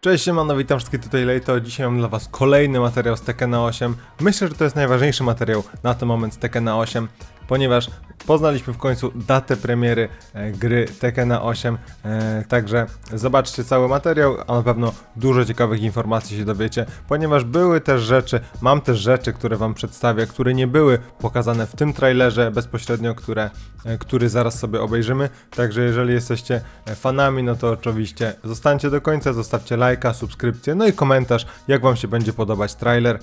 Cześć, siemano, witam wszystkich tutaj Lejto. Dzisiaj mam dla was kolejny materiał z Tekkena 8. Myślę, że to jest najważniejszy materiał na ten moment z Tekkena 8, ponieważ poznaliśmy w końcu datę premiery e, gry Tekkena 8, e, także zobaczcie cały materiał, a na pewno dużo ciekawych informacji się dowiecie, ponieważ były też rzeczy, mam też rzeczy, które wam przedstawię, które nie były pokazane w tym trailerze bezpośrednio, które, e, który zaraz sobie obejrzymy, także jeżeli jesteście fanami, no to oczywiście zostańcie do końca, zostawcie lajka, subskrypcję, no i komentarz, jak wam się będzie podobać trailer,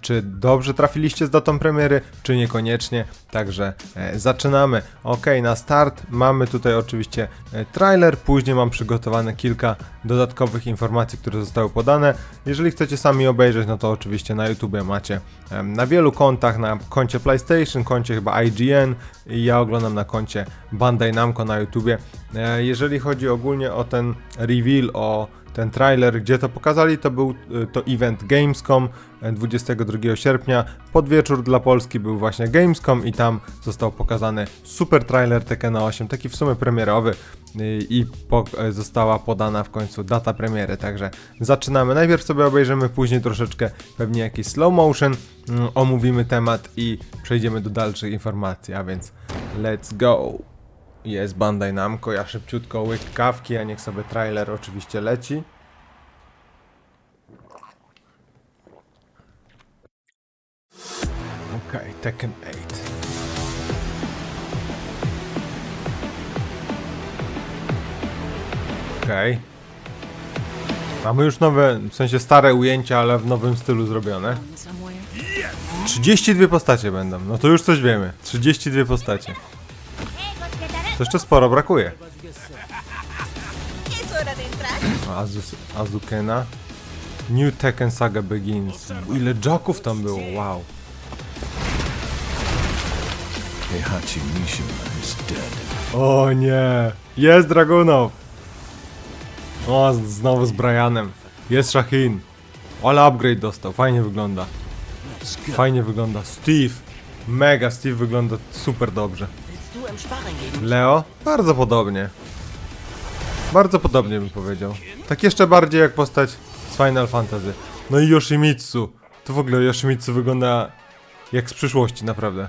czy dobrze trafiliście z datą premiery, czy niekoniecznie, także e, zaczynamy. Ok, na start mamy tutaj oczywiście e, trailer, później mam przygotowane kilka dodatkowych informacji, które zostały podane. Jeżeli chcecie sami obejrzeć, no to oczywiście na YouTubie macie na wielu kontach, na koncie PlayStation, koncie chyba IGN i ja oglądam na koncie Bandai Namco na YouTubie. E, Jeżeli chodzi ogólnie o ten reveal, o ten trailer, gdzie to pokazali, to był y, to event Gamescom e, 22 sierpnia. Pod wieczór dla Polski był właśnie Gamescom i tam został pokazany super trailer Tekkena 8, taki w sumie premierowy y, i po, e, została podana w końcu data premiery, także zaczynamy. Najpierw sobie obejrzymy, później troszeczkę pewnie jakiś slow motion, mm, omówimy temat i przejdziemy do dalszych informacji, a więc let's go! Jest Bandai Namco, ja szybciutko łyk kawki, a niech sobie trailer oczywiście leci. Okej, Tekken 8. Okej. Mamy już nowe, w sensie stare ujęcia, ale w nowym stylu zrobione. 32 postacie będą, no to już coś wiemy. 32 postacie. To jeszcze sporo brakuje. Azus, Azukena. New Tekken Saga Begins. Ile joków tam było, wow. Heihachi Mishima is dead. O nie, jest Dragunov. O, z- znowu z Brianem. Jest Shahin. Ale upgrade dostał, fajnie wygląda. Fajnie wygląda. Steve. Mega, Steve wygląda super dobrze. Leo? Bardzo podobnie. Bardzo podobnie bym powiedział. Tak jeszcze bardziej jak postać z Final Fantasy. No i Yoshimitsu. To w ogóle Yoshimitsu wygląda jak z przyszłości, naprawdę.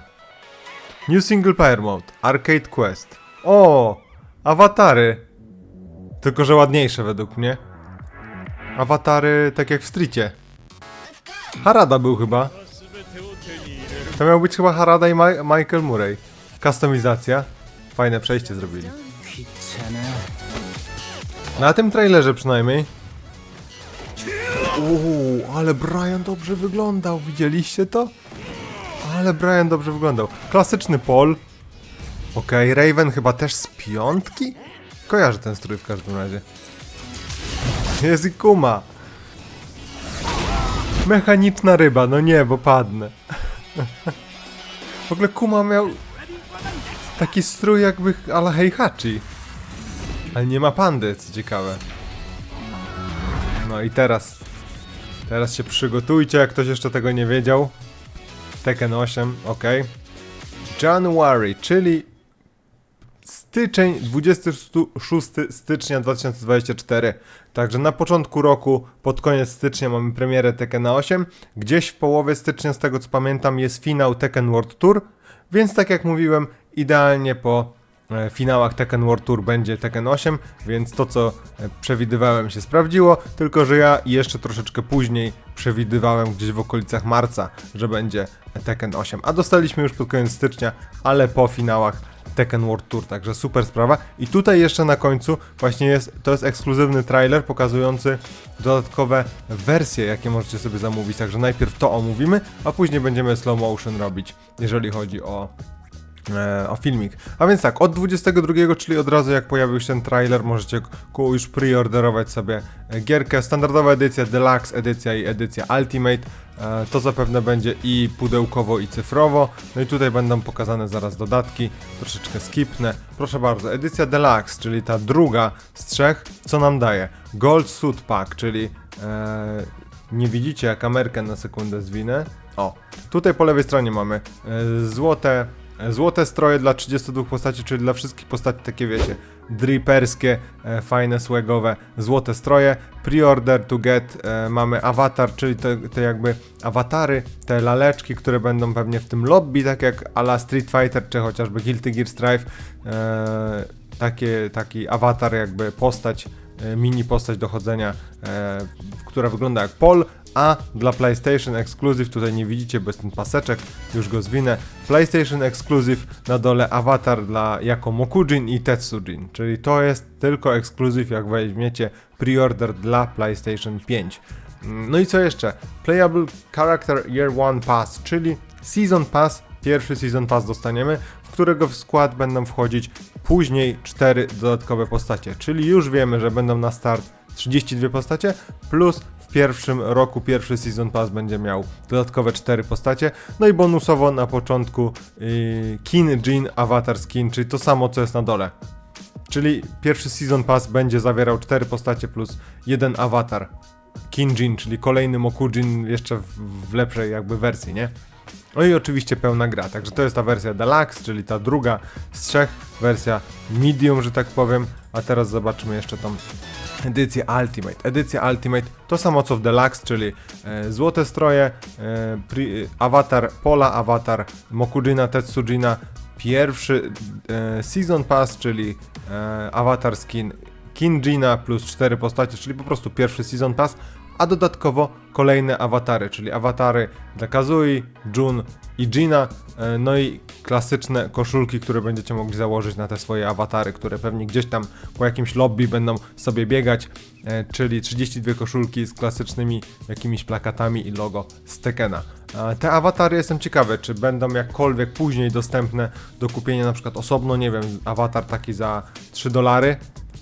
New Single Player Mode, Arcade Quest. O! Awatary. Tylko, że ładniejsze według mnie. Awatary tak jak w Streetie. Harada był chyba. To miał być chyba Harada i Ma Michael Murray. Kustomizacja. Fajne przejście zrobili. Na tym trailerze przynajmniej. Uuu, ale Brian dobrze wyglądał. Widzieliście to? Ale Brian dobrze wyglądał. Klasyczny Pol. Okej, Raven chyba też z piątki? Kojarzę ten strój w każdym razie. Jest i Kuma. Mechaniczna ryba, no nie, bo padnę. W ogóle Kuma miał taki strój jakby ala Heihachi. Ale nie ma pandy, co ciekawe. No i teraz. Teraz się przygotujcie, jak ktoś jeszcze tego nie wiedział. Tekken 8, ok. January, czyli styczeń, 26 stycznia 2024. Także na początku roku, pod koniec stycznia mamy premierę Tekken 8. Gdzieś w połowie stycznia, z tego co pamiętam, jest finał Tekken World Tour. Więc tak jak mówiłem, idealnie po e, finałach Tekken World Tour będzie Tekken 8, więc to co e, przewidywałem się sprawdziło, tylko że ja jeszcze troszeczkę później przewidywałem gdzieś w okolicach marca, że będzie Tekken 8, a dostaliśmy już pod koniec stycznia, ale po finałach Tekken World Tour, także super sprawa. I tutaj jeszcze na końcu właśnie jest, to jest ekskluzywny trailer pokazujący dodatkowe wersje, jakie możecie sobie zamówić, także najpierw to omówimy, a później będziemy slow motion robić, jeżeli chodzi o e, o filmik. A więc tak, od 22, czyli od razu jak pojawił się ten trailer, możecie już preorderować sobie e, gierkę. Standardowa edycja, deluxe edycja i edycja ultimate. E, to zapewne będzie i pudełkowo i cyfrowo. No i tutaj będą pokazane zaraz dodatki. Troszeczkę skipnę. Proszę bardzo, edycja deluxe, czyli ta druga z trzech, co nam daje? Gold Suit Pack, czyli e, nie widzicie, jak kamerkę na sekundę zwinę. O, tutaj po lewej stronie mamy e, złote E, Złote stroje dla 32 postaci, czyli dla wszystkich postaci takie wiecie, driperskie, e, fajne, swagowe, złote stroje. Pre-order to get, e, mamy awatar, czyli te, te jakby awatary, te laleczki, które będą pewnie w tym lobby, tak jak a la Street Fighter, czy chociażby Guilty Gear Strive. E, takie, taki awatar, jakby postać, e, mini postać dochodzenia, e, która wygląda jak Pol, a dla PlayStation Exclusive, tutaj nie widzicie, bo jest ten paseczek, już go zwinę, PlayStation Exclusive na dole awatar dla jako Mokujin i Tetsujin, czyli to jest tylko Exclusive, jak weźmiecie preorder dla PlayStation 5. Mm, No i co jeszcze? Playable Character Year One Pass, czyli Season Pass, pierwszy Season Pass dostaniemy, w którego w skład będą wchodzić później cztery dodatkowe postacie, czyli już wiemy, że będą na start 32 postacie, plus w pierwszym roku pierwszy Season Pass będzie miał dodatkowe 4 postacie, no i bonusowo na początku yy, Kin Jin Avatar Skin, czyli to samo co jest na dole. Czyli pierwszy Season Pass będzie zawierał 4 postacie plus jeden awatar. Kinjin, czyli kolejny Mokujin jeszcze w, w lepszej jakby wersji, nie? No i oczywiście pełna gra, także to jest ta wersja Deluxe, czyli ta druga z trzech, wersja Medium, że tak powiem, a teraz zobaczmy jeszcze tą edycję Ultimate. Edycja Ultimate to samo co w Deluxe, czyli e, złote stroje, e, pri, awatar Pola, awatar Mokujina, Tetsujina, pierwszy e, Season Pass, czyli e, awatar skin Kinjina plus 4 postacie, czyli po prostu pierwszy Season Pass, a dodatkowo kolejne awatary, czyli awatary dla Kazui, Jun i Gina, e, no i klasyczne koszulki, które będziecie mogli założyć na te swoje awatary, które pewnie gdzieś tam po jakimś lobby będą sobie biegać, e, czyli 32 koszulki z klasycznymi jakimiś plakatami i logo z Tekena. Te awatary jestem ciekawy, czy będą jakkolwiek później dostępne do kupienia na przykład osobno, nie wiem, awatar taki za 3 dolary,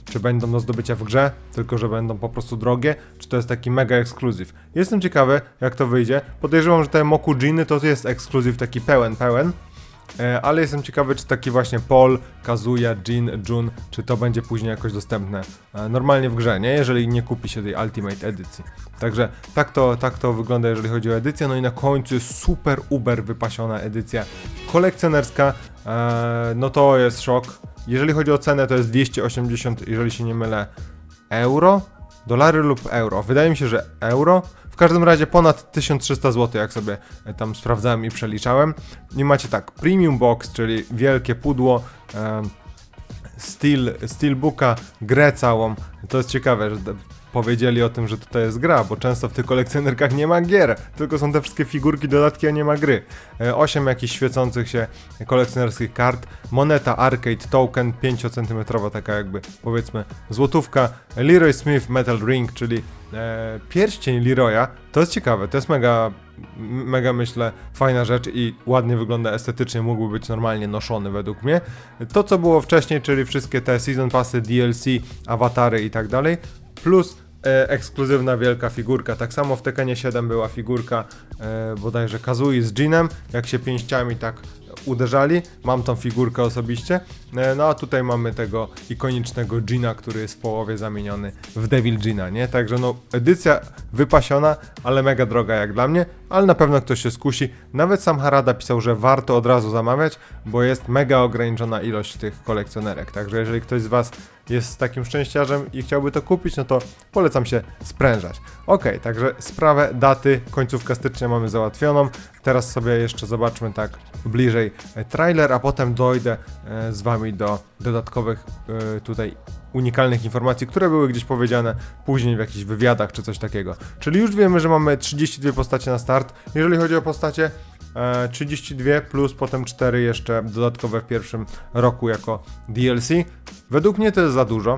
czy będą do zdobycia w grze, tylko że będą po prostu drogie, czy to jest taki mega ekskluzyw. Jestem ciekawy, jak to wyjdzie. Podejrzewam, że te Mokujiny to jest ekskluzyw taki pełen, pełen. E, ale jestem ciekawy, czy taki właśnie Paul, Kazuya, Jin, Jun, czy to będzie później jakoś dostępne e, normalnie w grze, nie? Jeżeli nie kupi się tej Ultimate edycji. Także tak to, tak to wygląda, jeżeli chodzi o edycję. No i na końcu jest super uber wypasiona edycja kolekcjonerska. E, no to jest szok. Jeżeli chodzi o cenę, to jest 280, jeżeli się nie mylę, euro? Dolary lub euro. Wydaje mi się, że euro. W każdym razie ponad 1300 zł, jak sobie e, tam sprawdzałem i przeliczałem. I macie tak, premium box, czyli wielkie pudło, em, steel, steelbooka, grę całą. To jest ciekawe, że powiedzieli o tym, że tutaj jest gra, bo często w tych kolekcjonerkach nie ma gier, tylko są te wszystkie figurki, dodatki, a nie ma gry. 8 jakichś świecących się kolekcjonerskich kart, moneta arcade token 5 cm, taka jakby powiedzmy złotówka, Leroy Smith Metal Ring, czyli e, pierścień Leroya. To jest ciekawe, to jest mega, mega myślę fajna rzecz i ładnie wygląda estetycznie, mógłby być normalnie noszony według mnie. To co było wcześniej, czyli wszystkie te season passy, DLC, awatary i tak dalej, plus e, ekskluzywna wielka figurka. Tak samo w Tekkenie 7 była figurka e, bodajże Kazui z Jinem, jak się pięściami tak uderzali. Mam tą figurkę osobiście. E, no a tutaj mamy tego ikonicznego Gina, który jest w połowie zamieniony w Devil Gina, nie? Także no edycja wypasiona, ale mega droga jak dla mnie, ale na pewno ktoś się skusi. Nawet sam Harada pisał, że warto od razu zamawiać, bo jest mega ograniczona ilość tych kolekcjonerek. Także jeżeli ktoś z Was jest takim szczęściarzem i chciałby to kupić, no to polecam się sprężać. Ok, także sprawę daty, końcówka stycznia mamy załatwioną. Teraz sobie jeszcze zobaczmy tak bliżej trailer, a potem dojdę e, z Wami do dodatkowych e, tutaj unikalnych informacji, które były gdzieś powiedziane później w jakichś wywiadach czy coś takiego. Czyli już wiemy, że mamy 32 postacie na start. Jeżeli chodzi o postacie, e, 32 plus potem 4 jeszcze dodatkowe w pierwszym roku jako DLC. Według mnie to jest za dużo.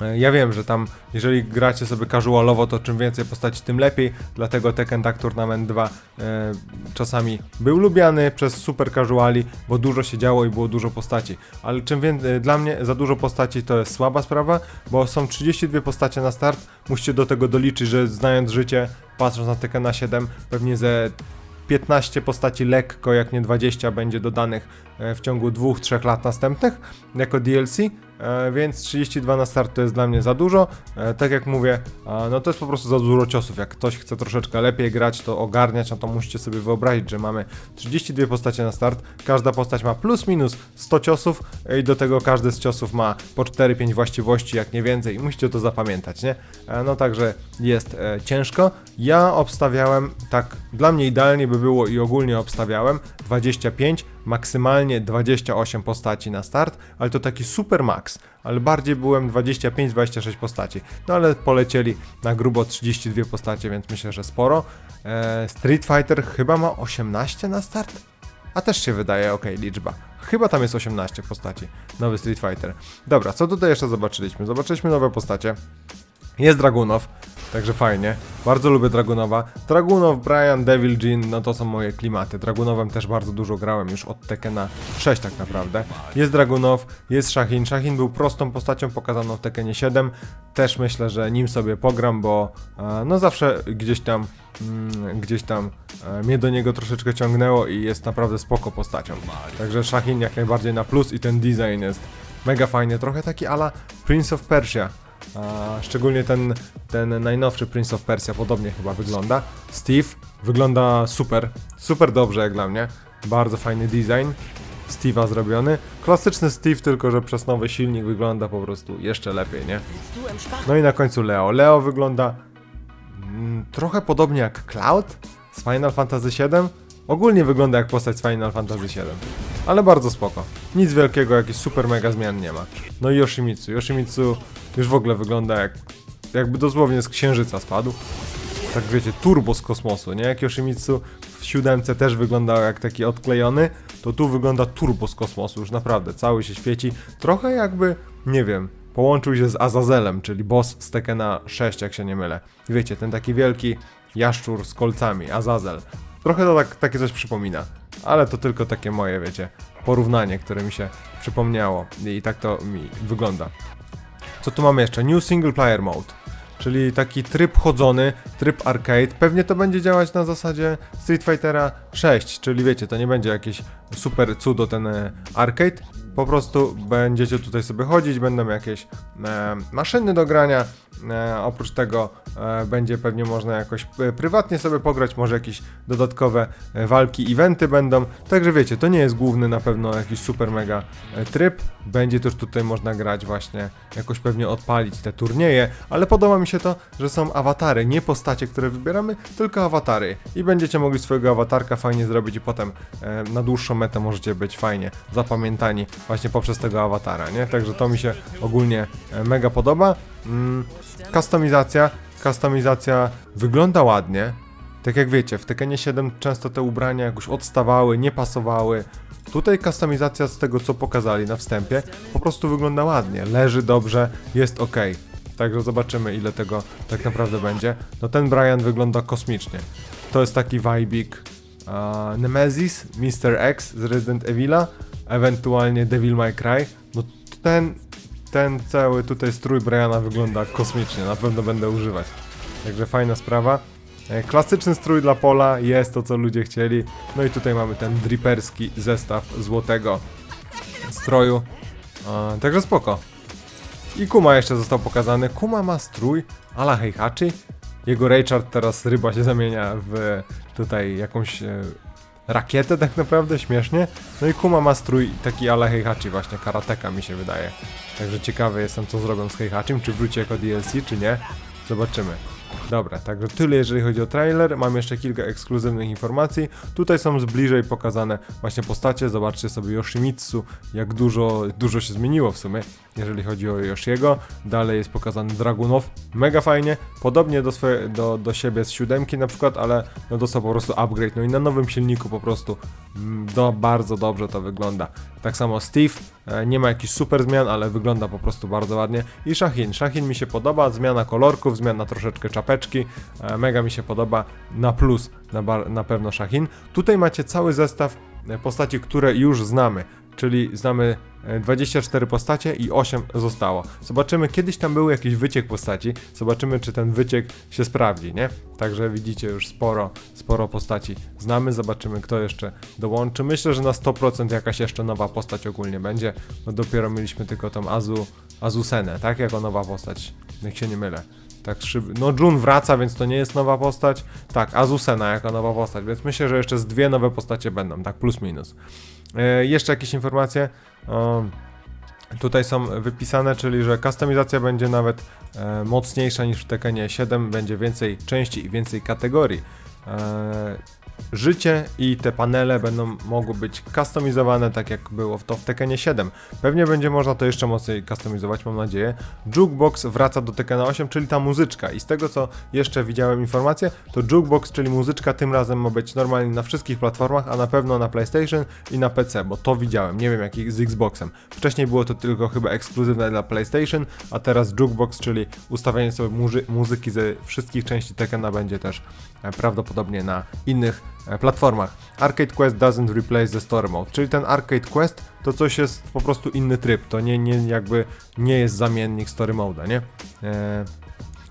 E, Ja wiem, że tam, jeżeli gracie sobie casualowo, to czym więcej postaci, tym lepiej. Dlatego Tekken Tag Tournament 2 e, czasami był lubiany przez super casuali, bo dużo się działo i było dużo postaci. Ale czym więcej, dla mnie za dużo postaci to jest słaba sprawa, bo są 32 postacie na start. Musicie do tego doliczyć, że znając życie, patrząc na Tekkena 7, pewnie ze 15 postaci lekko, jak nie 20 będzie dodanych w ciągu dwóch, trzech lat następnych jako DLC, e, więc 32 na start to jest dla mnie za dużo. E, tak jak mówię, no to jest po prostu za dużo ciosów. Jak ktoś chce troszeczkę lepiej grać, to ogarniać, no to musicie sobie wyobrazić, że mamy 32 postacie na start. Każda postać ma plus minus 100 ciosów e, i do tego każdy z ciosów ma po 4-5 właściwości, jak nie więcej. I musicie to zapamiętać, nie? E, no także jest e, ciężko. Ja obstawiałem, tak, dla mnie idealnie by było i ogólnie obstawiałem 25, maksymalnie 28 postaci na start, ale to taki super max, ale bardziej byłem 25-26 postaci. No ale polecieli na grubo 32 postacie, więc myślę, że sporo. E, Street Fighter chyba ma 18 na start? A też się wydaje ok liczba. Chyba tam jest 18 postaci. Nowy Street Fighter. Dobra, co tutaj jeszcze zobaczyliśmy? Zobaczyliśmy nowe postacie. Jest Dragunow, także fajnie. Bardzo lubię Dragunowa. Dragunow, Brian, Devil Jin, no to są moje klimaty. Dragunowem też bardzo dużo grałem już od Tekena 6 tak naprawdę. Jest Dragunow, jest Shahin. Shahin był prostą postacią pokazaną w Tekenie 7. Też myślę, że nim sobie pogram, bo e, no zawsze gdzieś tam mm, gdzieś tam e, mnie do niego troszeczkę ciągnęło i jest naprawdę spoko postacią. Także Shahin jak najbardziej na plus i ten design jest mega fajny, trochę taki ala Prince of Persia. A szczególnie ten, ten najnowszy Prince of Persia podobnie chyba wygląda. Steve wygląda super, super dobrze jak dla mnie. Bardzo fajny design. Steve'a zrobiony. Klasyczny Steve, tylko że przez nowy silnik wygląda po prostu jeszcze lepiej, nie? No i na końcu Leo. Leo wygląda mm, trochę podobnie jak Cloud z Final Fantasy VII. Ogólnie wygląda jak postać z Final Fantasy VII. Ale bardzo spoko. Nic wielkiego, jakichś super mega zmian nie ma. No i Yoshimitsu. Yoshimitsu już w ogóle wygląda jak... Jakby dosłownie z księżyca spadł. Tak wiecie, turbo z kosmosu, nie? Jak Yoshimitsu w siódemce też wyglądał jak taki odklejony, to tu wygląda turbo z kosmosu, już naprawdę, cały się świeci. Trochę jakby, nie wiem, połączył się z Azazelem, czyli boss z Tekena 6, jak się nie mylę. Wiecie, ten taki wielki jaszczur z kolcami, Azazel. Trochę to tak, takie coś przypomina, ale to tylko takie moje, wiecie, porównanie, które mi się przypomniało i tak to mi wygląda. Co tu mamy jeszcze? New Single Player Mode. Czyli taki tryb chodzony, tryb arcade. Pewnie to będzie działać na zasadzie Street Fightera 6, czyli wiecie, to nie będzie jakieś super cudo ten e, arcade. Po prostu będziecie tutaj sobie chodzić, będą jakieś e, maszyny do grania. E, oprócz tego e, będzie pewnie można jakoś e, prywatnie sobie pograć, może jakieś dodatkowe walki, eventy będą. Także wiecie, to nie jest główny na pewno jakiś super mega tryb. Będzie też tutaj można grać właśnie, jakoś pewnie odpalić te turnieje, ale podoba mi się to, że są awatary, nie postacie, które wybieramy, tylko awatary. I będziecie mogli swojego awatarka fajnie zrobić i potem e, na dłuższą metę możecie być fajnie zapamiętani właśnie poprzez tego awatara, nie? Także to mi się ogólnie mega podoba. Mm, kustomizacja, kustomizacja wygląda ładnie. Tak jak wiecie, w Tekenie 7 często te ubrania jakoś odstawały, nie pasowały. Tutaj kustomizacja z tego co pokazali na wstępie po prostu wygląda ładnie, leży dobrze, jest ok. Także zobaczymy ile tego tak naprawdę będzie. No ten Brian wygląda kosmicznie. To jest taki vibik uh, Nemesis, Mr. X z Resident Evila, ewentualnie Devil May Cry. No ten, ten cały tutaj strój Briana wygląda kosmicznie, na pewno będę używać. Także fajna sprawa. E, Klasyczny strój dla pola jest to, co ludzie chcieli. No i tutaj mamy ten driperski zestaw złotego stroju. E, także spoko. I Kuma jeszcze został pokazany. Kuma ma strój ala Heihachi. Jego Raychard teraz ryba się zamienia w tutaj jakąś e, rakietę tak naprawdę, śmiesznie. No i Kuma ma strój taki ala Heihachi właśnie, karateka mi się wydaje. Także ciekawy jestem co zrobią z Heihachim, czy wróci jako DLC, czy nie. Zobaczymy. Dobra, także tyle jeżeli chodzi o trailer. Mam jeszcze kilka ekskluzywnych informacji. Tutaj są zbliżej pokazane właśnie postacie. Zobaczcie sobie Yoshimitsu, jak dużo, dużo się zmieniło w sumie, jeżeli chodzi o Yoshiego. Dalej jest pokazany Dragunow, mega fajnie. Podobnie do, swoje, do, do siebie z siódemki na przykład, ale no dostał po prostu upgrade. No i na nowym silniku po prostu do, bardzo dobrze to wygląda. Tak samo Steve, e, nie ma jakichś super zmian, ale wygląda po prostu bardzo ładnie. I Shahin, Shahin mi się podoba, zmiana kolorków, zmiana troszeczkę czapeczki, e, mega mi się podoba, na plus na, na pewno Shahin. Tutaj macie cały zestaw e, postaci, które już znamy. Czyli znamy e, 24 postacie i 8 zostało. Zobaczymy, kiedyś tam był jakiś wyciek postaci, zobaczymy, czy ten wyciek się sprawdzi, nie? Także widzicie już sporo, sporo postaci znamy, zobaczymy, kto jeszcze dołączy. Myślę, że na 100% jakaś jeszcze nowa postać ogólnie będzie, bo dopiero mieliśmy tylko tą Azu, Azusenę, tak? Jako nowa postać, jak się nie mylę. Tak szyb... No Jun wraca, więc to nie jest nowa postać. Tak, Azusena jako nowa postać, więc myślę, że jeszcze z dwie nowe postacie będą, tak plus minus. E, jeszcze jakieś informacje? Tutaj są wypisane, czyli że kustomizacja będzie nawet e, mocniejsza niż w Tekkenie 7, będzie więcej części i więcej kategorii. Życie i te panele będą mogły być kustomizowane tak jak było to w Tekkenie 7. Pewnie będzie można to jeszcze mocniej kustomizować, mam nadzieję. Jukebox wraca do Tekkena 8, czyli ta muzyczka i z tego co jeszcze widziałem informację, to Jukebox, czyli muzyczka tym razem ma być normalnie na wszystkich platformach, a na pewno na PlayStation i na PC, bo to widziałem, nie wiem jak z Xboxem. Wcześniej było to tylko chyba ekskluzywne dla PlayStation, a teraz Jukebox, czyli ustawianie sobie muzy- muzyki ze wszystkich części Tekkena będzie też e, prawdopodobnie na innych platformach. Arcade Quest doesn't replace the story mode, czyli ten Arcade Quest to coś jest po prostu inny tryb, to nie, nie jakby nie jest zamiennik story mode'a, nie? E,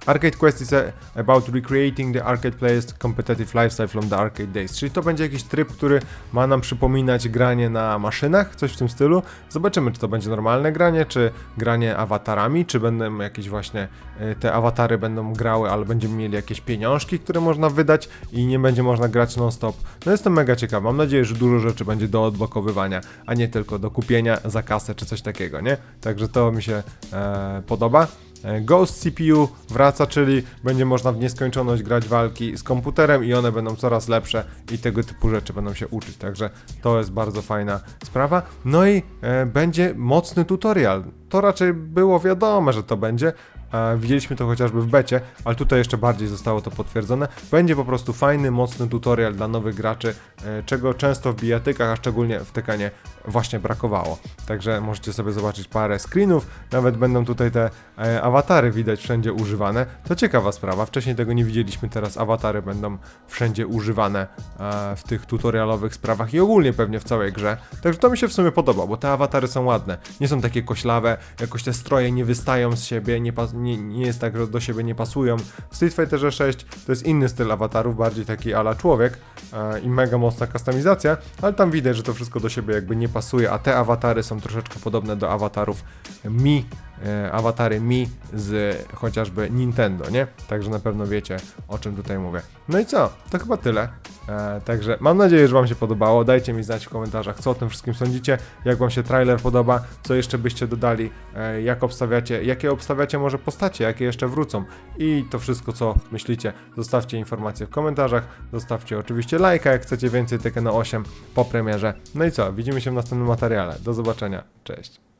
Arcade Quest is about recreating the arcade player's competitive lifestyle from the arcade days. Czyli to będzie jakiś tryb, który ma nam przypominać granie na maszynach, coś w tym stylu. Zobaczymy, czy to będzie normalne granie, czy granie awatarami, czy będą jakieś właśnie e, te awatary będą grały, ale będziemy mieli jakieś pieniążki, które można wydać i nie będzie można grać non-stop. No jestem mega ciekaw. Mam nadzieję, że dużo rzeczy będzie do odblokowywania, a nie tylko do kupienia za kasę czy coś takiego, nie? Także to mi się e, podoba. E, Ghost CPU wraca, czyli będzie można w nieskończoność grać walki z komputerem i one będą coraz lepsze i tego typu rzeczy będą się uczyć, także to jest bardzo fajna sprawa. No i e, będzie mocny tutorial. To raczej było wiadome, że to będzie. E, widzieliśmy to chociażby w becie, ale tutaj jeszcze bardziej zostało to potwierdzone. Będzie po prostu fajny, mocny tutorial dla nowych graczy, e, czego często w bijatykach, a szczególnie w Tekanie właśnie brakowało. Także możecie sobie zobaczyć parę screenów, nawet będą tutaj te e, awatary widać wszędzie używane. To ciekawa sprawa, wcześniej tego nie widzieliśmy, teraz awatary będą wszędzie używane w tych tutorialowych sprawach i ogólnie pewnie w całej grze. Także to mi się w sumie podoba, bo te awatary są ładne. Nie są takie koślawe, jakoś te stroje nie wystają z siebie, nie, pas- nie, nie jest tak, że do siebie nie pasują. W Street Fighterze 6 to jest inny styl awatarów, bardziej taki ala człowiek e, i mega mocna kustomizacja, ale tam widać, że to wszystko do siebie jakby nie pasuje, a te awatary są troszeczkę podobne do awatarów Mi, awatary Mi z chociażby Nintendo, nie? Także na pewno wiecie, o czym tutaj mówię. No i co? To chyba tyle. E, także mam nadzieję, że Wam się podobało. Dajcie mi znać w komentarzach, co o tym wszystkim sądzicie, jak Wam się trailer podoba, co jeszcze byście dodali, e, jak obstawiacie, jakie obstawiacie może postacie, jakie jeszcze wrócą i to wszystko, co myślicie. Zostawcie informacje w komentarzach, zostawcie oczywiście lajka, jak chcecie więcej Tekkena 8 po premierze. No i co? Widzimy się w następnym materiale. Do zobaczenia. Cześć.